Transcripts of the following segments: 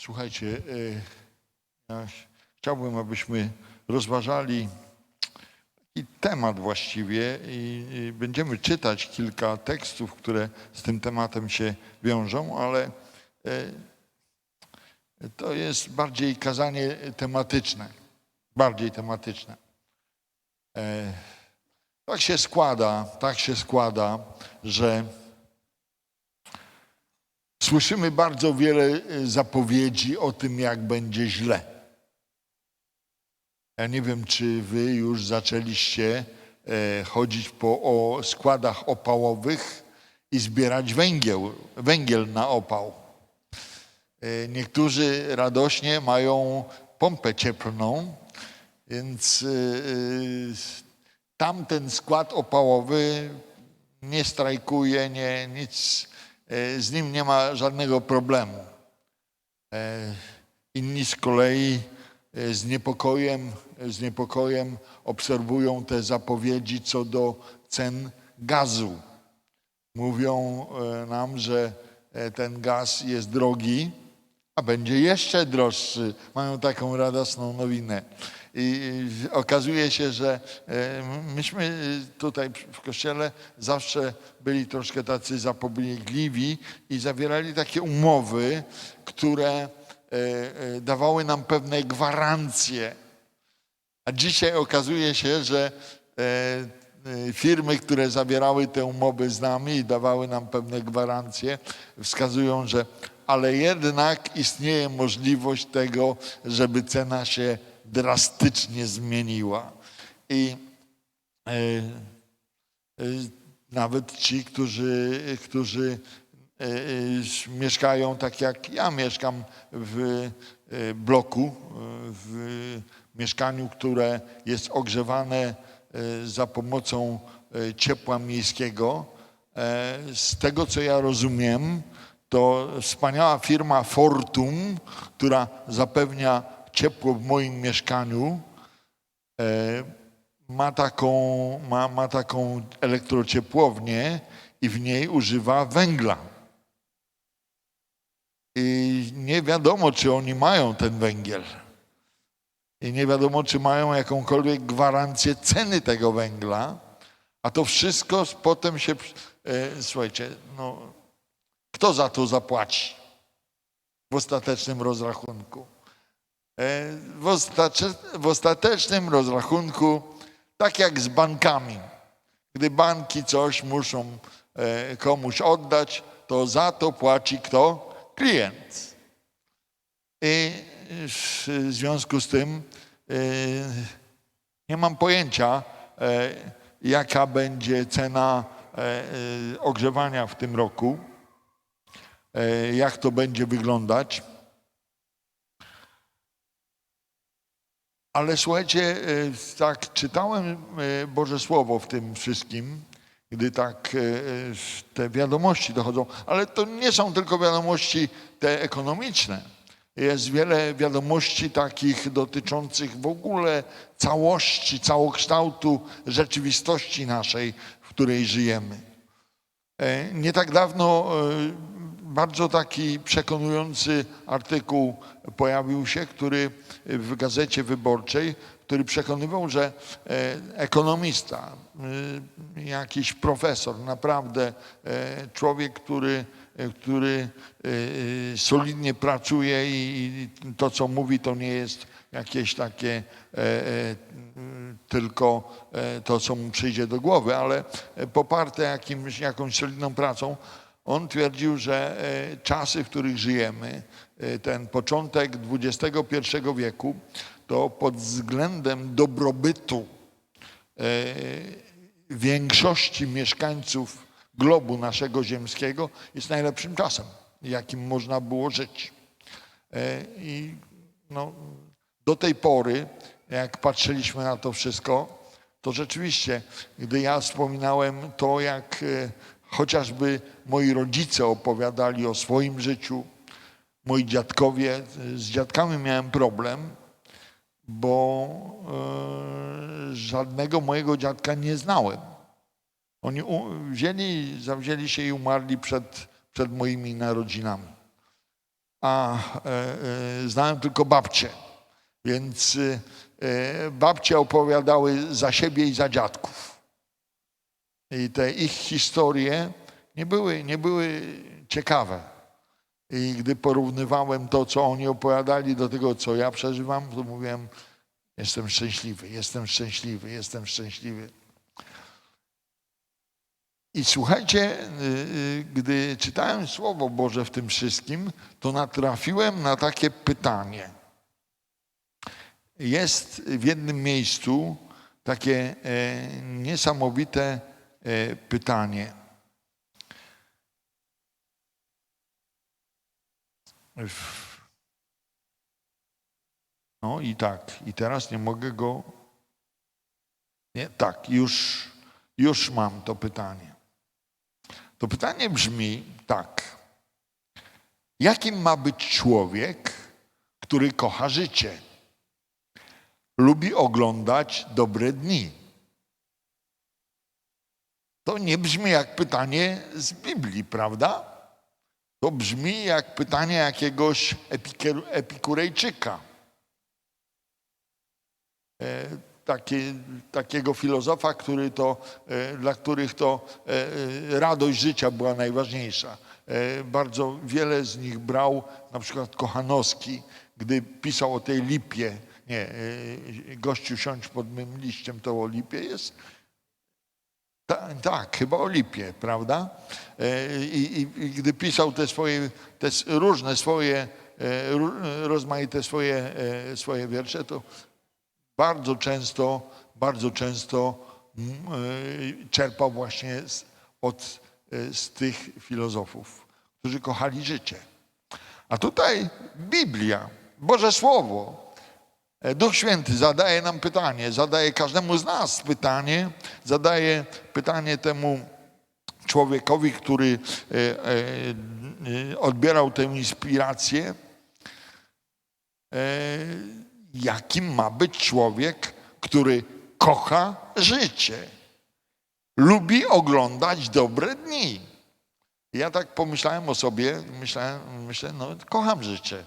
Słuchajcie, y, ja chciałbym, abyśmy rozważali taki temat właściwie i i będziemy czytać kilka tekstów, które z tym tematem się wiążą, ale y, to jest bardziej kazanie tematyczne, bardziej tematyczne. E, Tak się składa, tak się składa, że Słyszymy bardzo wiele y, zapowiedzi o tym, jak będzie źle. Ja nie wiem, czy wy już zaczęliście e, chodzić po składach opałowych i zbierać węgiel, węgiel na opał. E, Niektórzy radośnie mają pompę cieplną, więc tamten skład opałowy nie strajkuje, nie, nic, e, z nim nie ma żadnego problemu. E, Inni z kolei e, z niepokojem, z niepokojem obserwują te zapowiedzi co do cen gazu. Mówią e, nam, że e, ten gaz jest drogi, a będzie jeszcze droższy. Mają taką radosną nowinę. I okazuje się, że e, myśmy tutaj w kościele zawsze byli troszkę tacy zapobiegliwi i zawierali takie umowy, które e, e, dawały nam pewne gwarancje. A dzisiaj okazuje się, że firmy, które zawierały te umowy z nami i dawały nam pewne gwarancje, wskazują, że ale jednak istnieje możliwość tego, żeby cena się drastycznie zmieniła. I e, e, nawet ci, którzy, którzy e, e, mieszkają tak jak ja mieszkam w e, bloku, w mieszkaniu, które jest ogrzewane za pomocą ciepła miejskiego. Z tego co ja rozumiem, to wspaniała firma Fortum, która zapewnia ciepło w moim mieszkaniu, e, ma taką, ma, ma taką elektrociepłownię i w niej używa węgla. I nie wiadomo, czy oni mają ten węgiel. I nie wiadomo, czy mają jakąkolwiek gwarancję ceny tego węgla. A to wszystko potem się. E, słuchajcie, no, kto za to zapłaci w ostatecznym rozrachunku? E, w, ostatecznym rozrachunku, tak jak z bankami, gdy banki coś muszą e, komuś oddać, to za to płaci kto? Klient. I w związku z tym e, nie mam pojęcia, jaka będzie cena ogrzewania w tym roku, jak to będzie wyglądać. Ale słuchajcie, e, tak czytałem e, Boże Słowo w tym wszystkim, gdy tak e, te wiadomości dochodzą, ale to nie są tylko wiadomości te ekonomiczne. Jest wiele wiadomości takich dotyczących w ogóle całości, całokształtu rzeczywistości naszej, w której żyjemy. Nie tak dawno bardzo taki przekonujący artykuł pojawił się, który w gazecie wyborczej, który przekonywał, że e, ekonomista, e, jakiś profesor, naprawdę e, człowiek, który, który solidnie pracuje i to, co mówi, to nie jest jakieś takie tylko to, co mu przyjdzie do głowy, ale poparte jakimś, jakąś solidną pracą, on twierdził, że e, czasy, w których żyjemy, e, ten początek XXI wieku, to pod względem dobrobytu e, większości mieszkańców globu naszego ziemskiego jest najlepszym czasem, jakim można było żyć. I no, do tej pory, jak patrzyliśmy na to wszystko, to rzeczywiście, gdy ja wspominałem to, jak chociażby moi rodzice opowiadali o swoim życiu, moi dziadkowie, z dziadkami miałem problem, bo e, żadnego mojego dziadka nie znałem. Oni wzięli, zawzięli się i umarli przed, przed moimi narodzinami. a e, e, znałem tylko babcie. Więc babcie opowiadały za siebie i za dziadków. I te ich historie nie były, nie były ciekawe. I gdy porównywałem to, co oni opowiadali, do tego, co ja przeżywam, to mówiłem, jestem szczęśliwy, jestem szczęśliwy, jestem szczęśliwy. I słuchajcie, y, y, gdy czytałem Słowo Boże w tym wszystkim, to natrafiłem na takie pytanie. Jest w jednym miejscu takie e, niesamowite pytanie. W- No i tak, i teraz nie mogę go. Nie, tak, już, już mam to pytanie. To pytanie brzmi tak. Jakim ma być człowiek, który kocha życie? Lubi oglądać dobre dni. To nie brzmi jak pytanie z Biblii, prawda? To brzmi jak pytanie jakiegoś epikurejczyka. E, Takie, takiego filozofa, który to, e, dla których to e, radość życia była najważniejsza. Bardzo wiele z nich brał, na przykład Kochanowski, gdy pisał o tej lipie. Nie, gościu siądź pod mym liściem, to o lipie jest. Ta, tak, chyba o lipie, prawda? E, I, i, I gdy pisał te swoje, te różne swoje, e, rozmaite swoje, e, swoje wiersze, to bardzo często, bardzo często mm, czerpał właśnie z, od, z tych filozofów, którzy kochali życie. A tutaj Biblia, Boże Słowo, Duch Święty zadaje nam pytanie, zadaje każdemu z nas pytanie, zadaje pytanie temu człowiekowi, który e, e, e, odbierał tę inspirację, e, jakim ma być człowiek, który kocha życie, lubi oglądać dobre dni. Ja tak pomyślałem o sobie, myślałem, myślę, no kocham życie.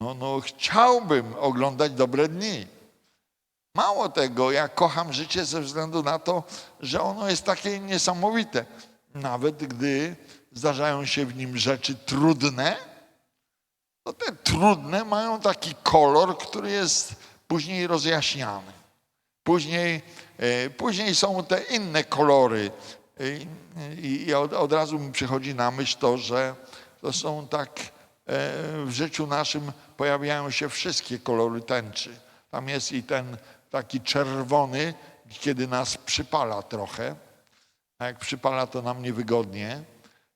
No, no chciałbym oglądać dobre dni. Mało tego, ja kocham życie ze względu na to, że ono jest takie niesamowite. Nawet gdy zdarzają się w nim rzeczy trudne, to te trudne mają taki kolor, który jest później rozjaśniany. Później, e, później są te inne kolory. I i od, od razu mi przychodzi na myśl to, że to są tak, w życiu naszym pojawiają się wszystkie kolory tęczy. Tam jest i ten taki czerwony, kiedy nas przypala trochę. A jak przypala, to nam niewygodnie.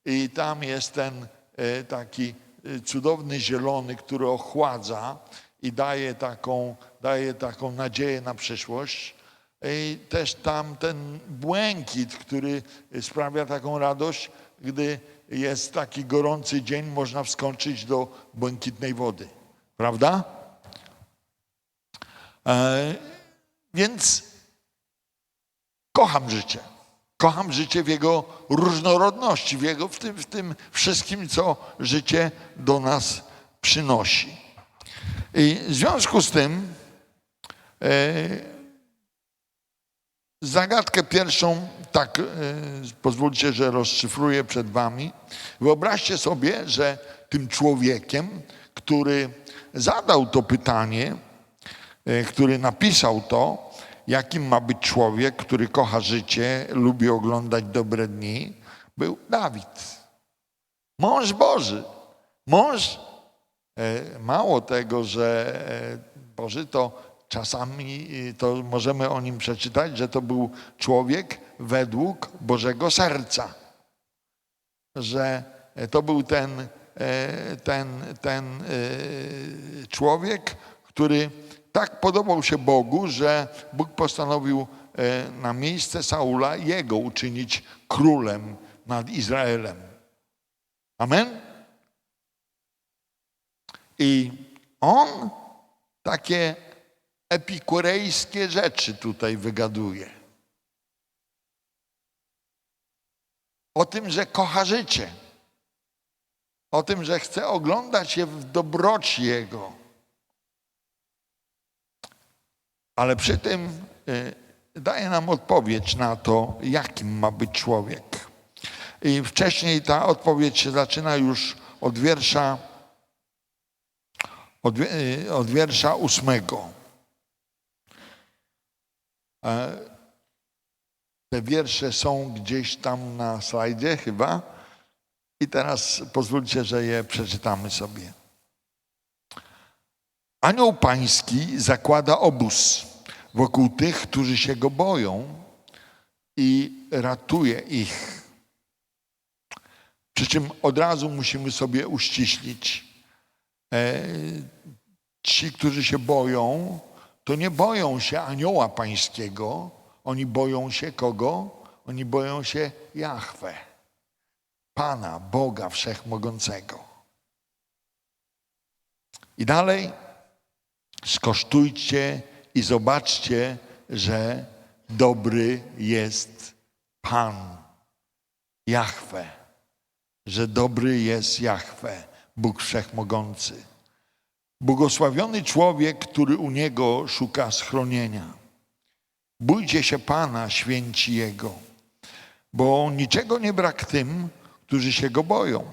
I tam jest ten e, taki e, cudowny zielony, który ochładza i daje taką, daje taką nadzieję na przyszłość. I też tam ten błękit, który sprawia taką radość, gdy jest taki gorący dzień, można wskoczyć do błękitnej wody. Prawda? E, więc kocham życie. Kocham życie w jego różnorodności, w, jego, w, tym, w tym wszystkim, co życie do nas przynosi. I w związku z tym e, zagadkę pierwszą, tak e, pozwólcie, że rozszyfruję przed wami. Wyobraźcie sobie, że tym człowiekiem, który zadał to pytanie, e, który napisał to, jakim ma być człowiek, który kocha życie, lubi oglądać dobre dni, był Dawid. Mąż Boży. Mąż, e, mało tego, że Boży to czasami e, to możemy o nim przeczytać, że to był człowiek według Bożego serca. Że e, to był ten, e, ten, ten e, człowiek, który tak podobał się Bogu, że Bóg postanowił na miejsce Saula jego uczynić królem nad Izraelem. Amen? I on takie epikurejskie rzeczy tutaj wygaduje. O tym, że kocha życie. o tym, że chce oglądać się w dobroci Jego. Ale przy tym y, daje nam odpowiedź na to, jakim ma być człowiek. I wcześniej ta odpowiedź się zaczyna już od wiersza, od, y, od wiersza ósmego. Te wiersze są gdzieś tam na slajdzie chyba. I teraz pozwólcie, że je przeczytamy sobie. Anioł Pański zakłada obóz wokół tych, którzy się go boją i ratuje ich. Przy czym od razu musimy sobie uściślić. E, ci, którzy się boją, to nie boją się anioła pańskiego, oni boją się kogo? Oni boją się Jahwe, Pana, Boga Wszechmogącego. I dalej skosztujcie i zobaczcie, że dobry jest Pan, Jahwe, że dobry jest Jahwe, Bóg Wszechmogący. Błogosławiony człowiek, który u Niego szuka schronienia. Bójcie się Pana, święci Jego, bo niczego nie brak tym, którzy się Go boją.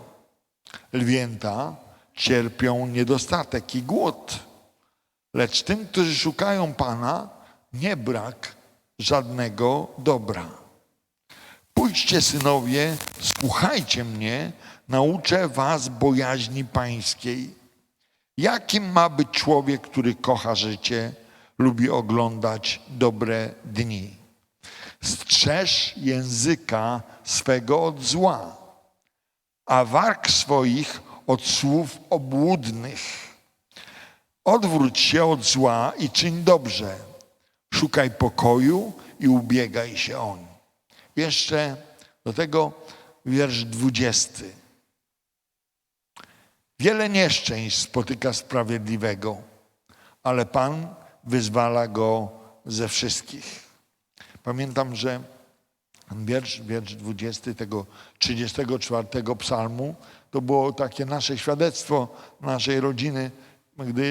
Lwięta cierpią niedostatek i głód, lecz tym, którzy szukają Pana, nie brak żadnego dobra. Pójdźcie, synowie, słuchajcie mnie, nauczę was bojaźni pańskiej. Jakim ma być człowiek, który kocha życie, lubi oglądać dobre dni? Strzeż języka swego od zła, a warg swoich od słów obłudnych. Odwróć się od zła i czyń dobrze. Szukaj pokoju i ubiegaj się on. Jeszcze do tego wiersz dwudziesty. Wiele nieszczęść spotyka sprawiedliwego, ale Pan wyzwala go ze wszystkich. Pamiętam, że wiersz, wiersz 20 tego 34 psalmu, to było takie nasze świadectwo naszej rodziny, gdy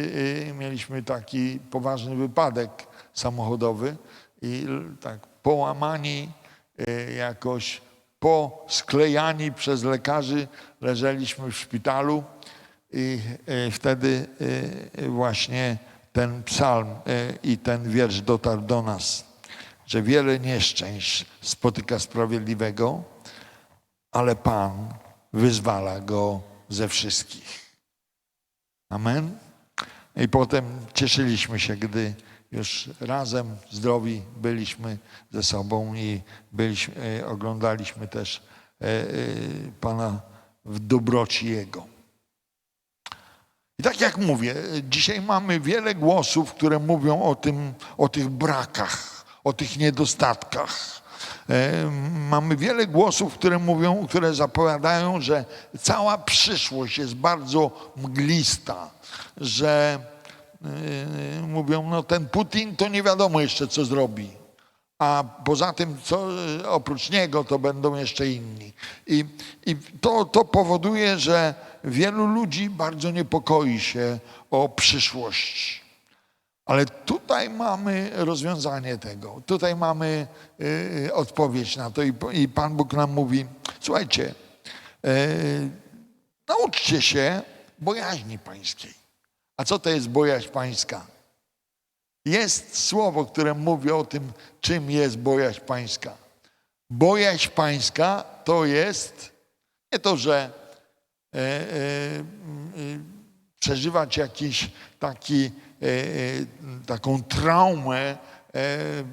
y, mieliśmy taki poważny wypadek samochodowy i tak połamani, y, jakoś posklejani przez lekarzy leżeliśmy w szpitalu i y, wtedy y, właśnie ten psalm i ten wiersz dotarł do nas, że wiele nieszczęść spotyka sprawiedliwego, ale Pan wyzwala go ze wszystkich. Amen. I potem cieszyliśmy się, gdy już razem zdrowi byliśmy ze sobą i byliśmy, e, oglądaliśmy też e, e, Pana w dobroci Jego. I tak jak mówię, dzisiaj mamy wiele głosów, które mówią o, tym, o tych brakach, o tych niedostatkach. E, Mamy wiele głosów, które mówią, które zapowiadają, że cała przyszłość jest bardzo mglista, że e, mówią, no ten Putin to nie wiadomo jeszcze co zrobi. A poza tym, co oprócz niego, to będą jeszcze inni. I, i to, to powoduje, że wielu ludzi bardzo niepokoi się o przyszłość. Ale tutaj mamy rozwiązanie tego. Tutaj mamy y, odpowiedź na to. I, I Pan Bóg nam mówi: Słuchajcie, y, nauczcie się bojaźni pańskiej. A co to jest bojaźń pańska? Jest słowo, które mówi o tym, czym jest bojaźń pańska. Bojaźń pańska to jest nie to, że przeżywać jakiś taki, e, e, taką traumę e,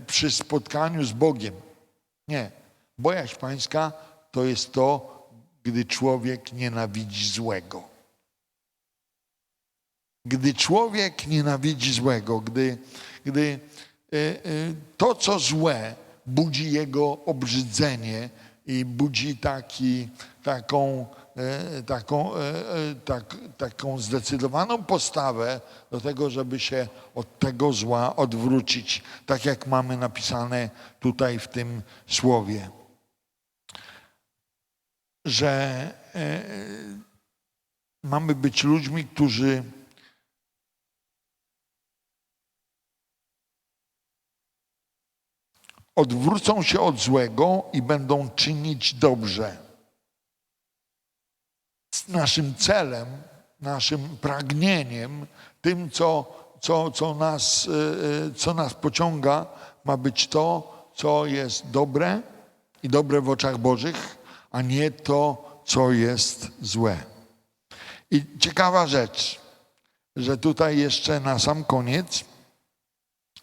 przy spotkaniu z Bogiem. Nie. Bojaźń pańska to jest to, gdy człowiek nienawidzi złego. Gdy człowiek nienawidzi złego, gdy, gdy e, e, to, co złe, budzi jego obrzydzenie i budzi taki, taką, e, taką, e, e, tak, taką zdecydowaną postawę do tego, żeby się od tego zła odwrócić, tak jak mamy napisane tutaj w tym słowie. Że e, mamy być ludźmi, którzy odwrócą się od złego i będą czynić dobrze. Naszym celem, naszym pragnieniem, tym, co, co, co, nas, e, e, co nas pociąga, ma być to, co jest dobre i dobre w oczach Bożych, a nie to, co jest złe. I ciekawa rzecz, że tutaj jeszcze na sam koniec,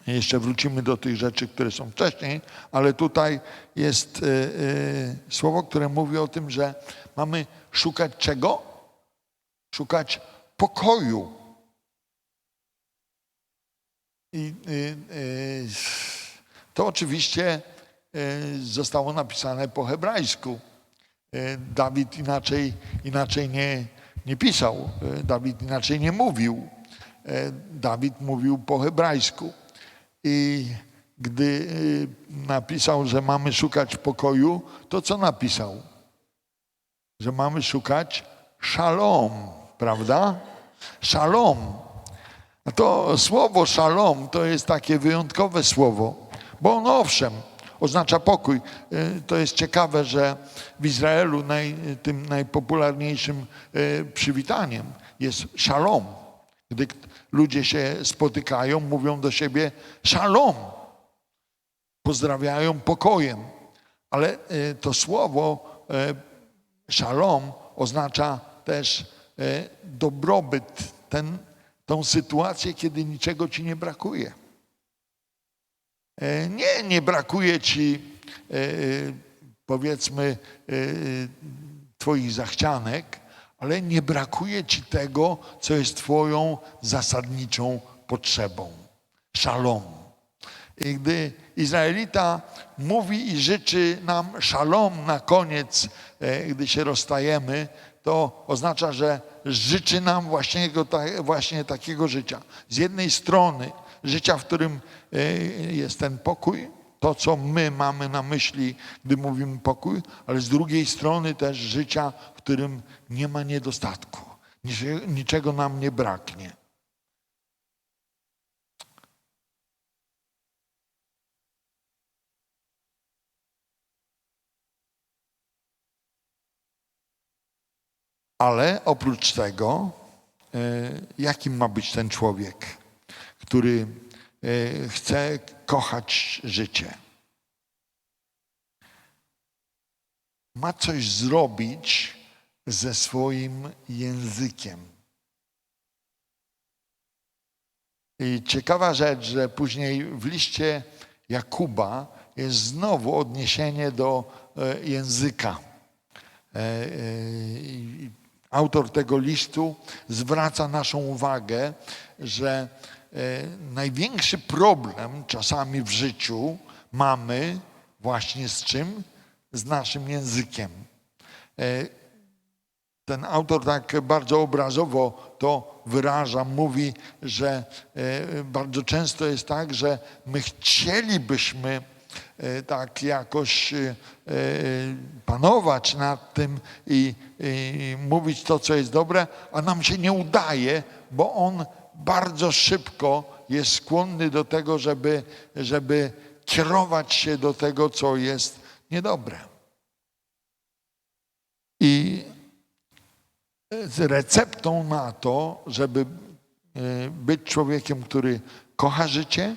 jeszcze wrócimy do tych rzeczy, które są wcześniej, ale tutaj jest y, y, słowo, które mówi o tym, że mamy szukać czego? Szukać pokoju. I y, y, to oczywiście y, zostało napisane po hebrajsku. Y, Dawid inaczej, inaczej nie, nie pisał, y, Dawid inaczej nie mówił. Y, Dawid mówił po hebrajsku. I gdy napisał, że mamy szukać pokoju, to co napisał? Że mamy szukać szalom, prawda? Szalom. A to słowo szalom to jest takie wyjątkowe słowo, bo ono owszem oznacza pokój. Y, To jest ciekawe, że w Izraelu naj, tym najpopularniejszym y, przywitaniem jest szalom. Gdy ludzie się spotykają, mówią do siebie szalom. Pozdrawiają pokojem. Ale y, to słowo szalom oznacza też y, dobrobyt, ten, tą sytuację, kiedy niczego ci nie brakuje. E, Nie, nie brakuje ci e, e, powiedzmy e, twoich zachcianek, ale nie brakuje ci tego, co jest twoją zasadniczą potrzebą. Szalom. I gdy Izraelita mówi i życzy nam szalom na koniec, e, gdy się rozstajemy, to oznacza, że życzy nam właśnie, właśnie takiego życia. Z jednej strony życia, w którym e, jest ten pokój, to co my mamy na myśli, gdy mówimy pokój, ale z drugiej strony też życia, w którym nie ma niedostatku, niczego nam nie braknie. Ale oprócz tego, e, jakim ma być ten człowiek, który e, chce kochać życie? Ma coś zrobić ze swoim językiem. I ciekawa rzecz, że później w liście Jakuba jest znowu odniesienie do e, języka. Autor tego listu zwraca naszą uwagę, że e, największy problem czasami w życiu mamy właśnie z czym? Z naszym językiem. E, Ten autor tak bardzo obrazowo to wyraża, mówi, że e, bardzo często jest tak, że my chcielibyśmy tak jakoś e, e, panować nad tym i, i mówić to, co jest dobre, a nam się nie udaje, bo on bardzo szybko jest skłonny do tego, żeby, żeby kierować się do tego, co jest niedobre. I z receptą na to, żeby e, być człowiekiem, który kocha życie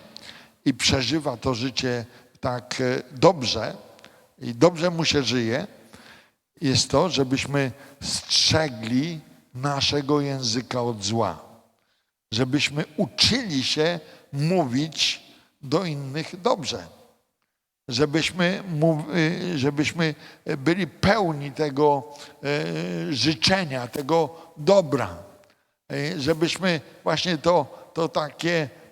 i przeżywa to życie tak e, dobrze i dobrze mu się żyje, jest to, żebyśmy strzegli naszego języka od zła. Żebyśmy uczyli się mówić do innych dobrze żebyśmy, y, żebyśmy byli pełni tego e, życzenia, tego dobra, E, żebyśmy właśnie to, to takie e, e,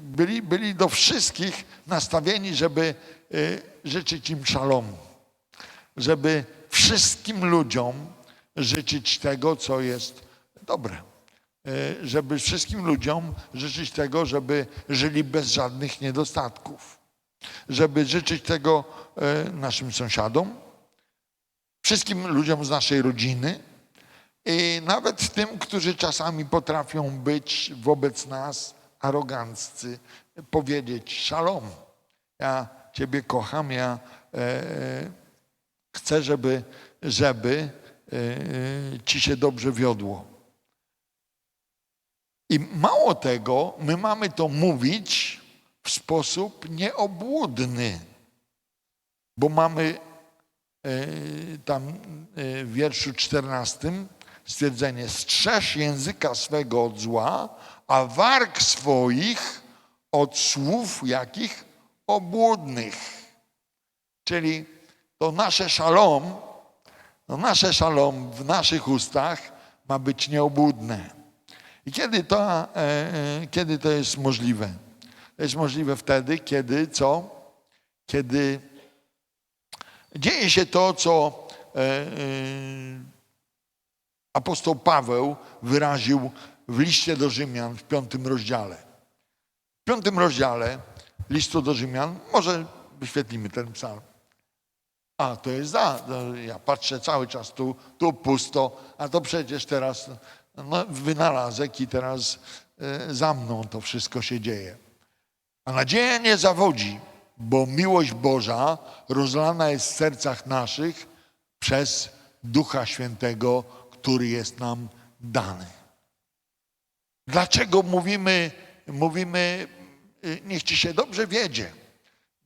byli, byli do wszystkich nastawieni, żeby e, życzyć im szalomu, żeby wszystkim ludziom życzyć tego, co jest dobre. E, Żeby wszystkim ludziom życzyć tego, żeby żyli bez żadnych niedostatków żeby życzyć tego e, naszym sąsiadom, wszystkim ludziom z naszej rodziny nawet tym, którzy czasami potrafią być wobec nas aroganccy, powiedzieć szalom. Ja Ciebie kocham, ja e, chcę, żeby, żeby e, Ci się dobrze wiodło. I mało tego, my mamy to mówić w sposób nieobłudny, bo mamy e, tam e, w wierszu 14 stwierdzenie: strzeż języka swego od zła, a warg swoich od słów jakich obłudnych. Czyli to nasze szalom, to nasze szalom w naszych ustach ma być nieobłudne. I kiedy to, e, e, kiedy to jest możliwe? To jest możliwe wtedy, kiedy co? Kiedy dzieje się to, co e, apostoł Paweł wyraził w liście do Rzymian w piątym rozdziale. W piątym rozdziale listu do Rzymian, może wyświetlimy ten psalm. A, to jest za. Ja patrzę cały czas tu, tu pusto, a to przecież teraz no, wynalazek i teraz e, za mną to wszystko się dzieje. A nadzieja nie zawodzi, bo miłość Boża rozlana jest w sercach naszych przez Ducha Świętego, który jest nam dany. Dlaczego mówimy, mówimy, y, niech ci się dobrze wiedzie,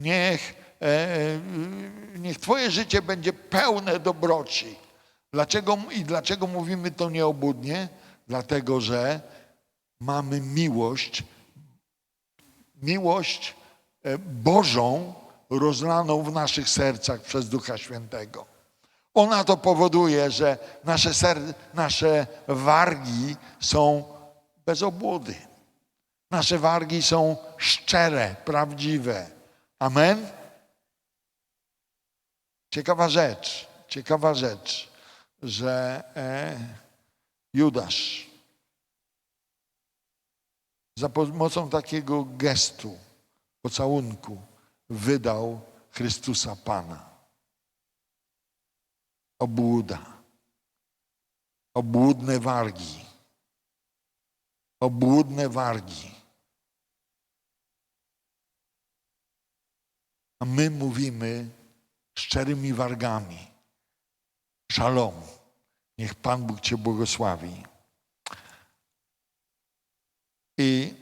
niech, e, e, niech twoje życie będzie pełne dobroci. Dlaczego, I dlaczego mówimy to nieobudnie? Dlatego, że mamy miłość, miłość e, Bożą rozlaną w naszych sercach przez Ducha Świętego. Ona to powoduje, że nasze, ser, nasze wargi są bez obłudy. Nasze wargi są szczere, prawdziwe. Amen? Ciekawa rzecz, ciekawa rzecz, że e, Judasz za pomocą takiego gestu, pocałunku, wydał Chrystusa Pana. Obłuda, obłudne wargi, obłudne wargi. A my mówimy szczerymi wargami. Szalom. Niech Pan Bóg Cię błogosławi. I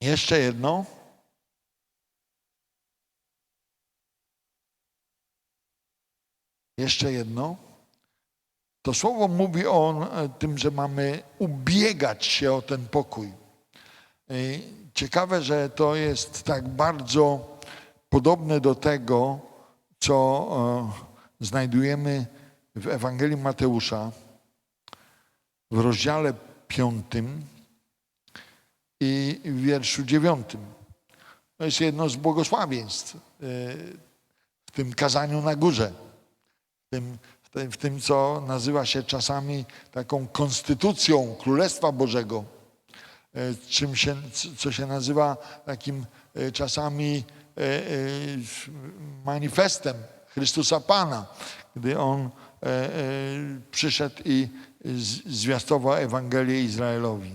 jeszcze jedno. Jeszcze jedno. To słowo mówi o e, tym, że mamy ubiegać się o ten pokój. I Ciekawe, że to jest tak bardzo podobne do tego, co e, znajdujemy w Ewangelii Mateusza w rozdziale piątym i w wierszu dziewiątym. To jest jedno z błogosławieństw e, w tym kazaniu na górze, tym, w tym, w tym co nazywa się czasami taką konstytucją Królestwa Bożego, e, czym się, co się nazywa takim e, czasami e, manifestem Chrystusa Pana, gdy On przyszedł i zwiastował Ewangelię Izraelowi.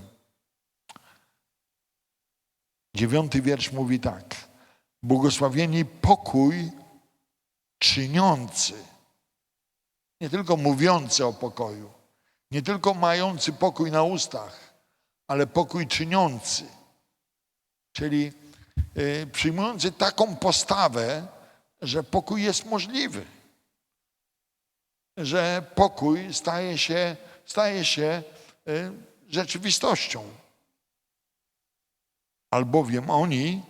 Dziewiąty wiersz mówi tak. Błogosławieni pokój czyniący, nie tylko mówiący o pokoju, nie tylko mający pokój na ustach, ale pokój czyniący, czyli y, przyjmujący taką postawę, że pokój jest możliwy, że pokój staje się, staje się y, rzeczywistością. Albowiem oni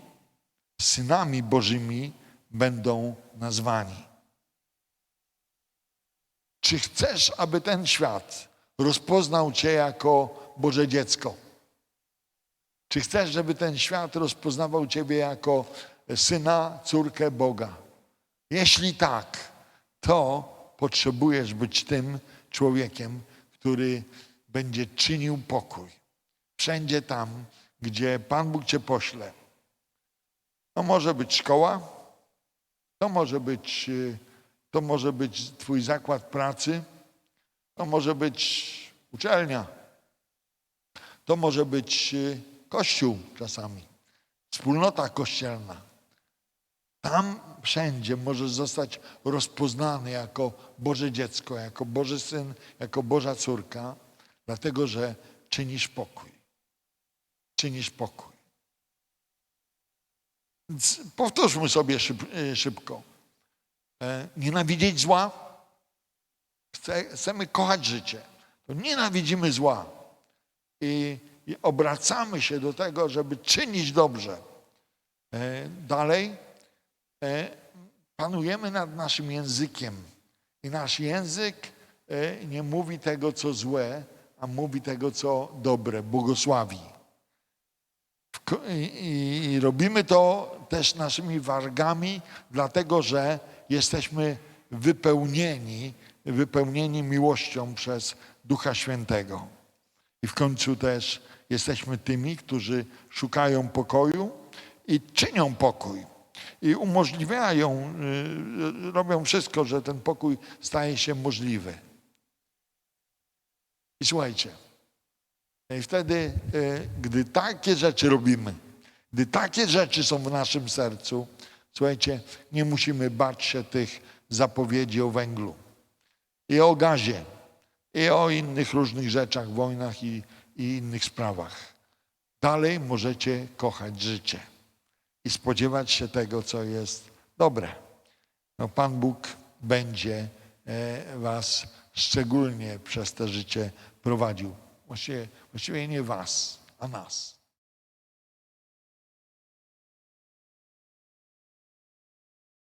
synami Bożymi będą nazwani. Czy chcesz, aby ten świat rozpoznał Cię jako Boże dziecko? Czy chcesz, żeby ten świat rozpoznawał Ciebie jako syna, córkę Boga? Jeśli tak, to potrzebujesz być tym człowiekiem, który będzie czynił pokój. Wszędzie tam, gdzie Pan Bóg Cię pośle. To może być szkoła, to może być, y, to może być Twój zakład pracy, to może być uczelnia. To może być y, kościół czasami, wspólnota kościelna. Tam wszędzie możesz zostać rozpoznany jako Boże dziecko, jako Boży syn, jako Boża córka, dlatego że czynisz pokój. Czynisz pokój. Więc powtórzmy sobie szyb, y, szybko. E, Nienawidzieć zła, Chce, chcemy kochać życie. To nienawidzimy zła i, i obracamy się do tego, żeby czynić dobrze. E, Dalej e, panujemy nad naszym językiem i nasz język nie mówi tego, co złe, a mówi tego, co dobre, błogosławi. I robimy to też naszymi wargami, dlatego że jesteśmy wypełnieni, wypełnieni miłością przez Ducha Świętego. I w końcu też jesteśmy tymi, którzy szukają pokoju i czynią pokój. I umożliwiają, y, robią wszystko, że ten pokój staje się możliwy. I słuchajcie, i wtedy, y, gdy takie rzeczy robimy, gdy takie rzeczy są w naszym sercu, słuchajcie, nie musimy bać się tych zapowiedzi o węglu i o gazie, i o innych różnych rzeczach, wojnach i, i innych sprawach. Dalej możecie kochać życie i spodziewać się tego, co jest dobre. No, Pan Bóg będzie e, Was szczególnie przez te życie prowadził. Właściwie, właściwie nie Was, a nas.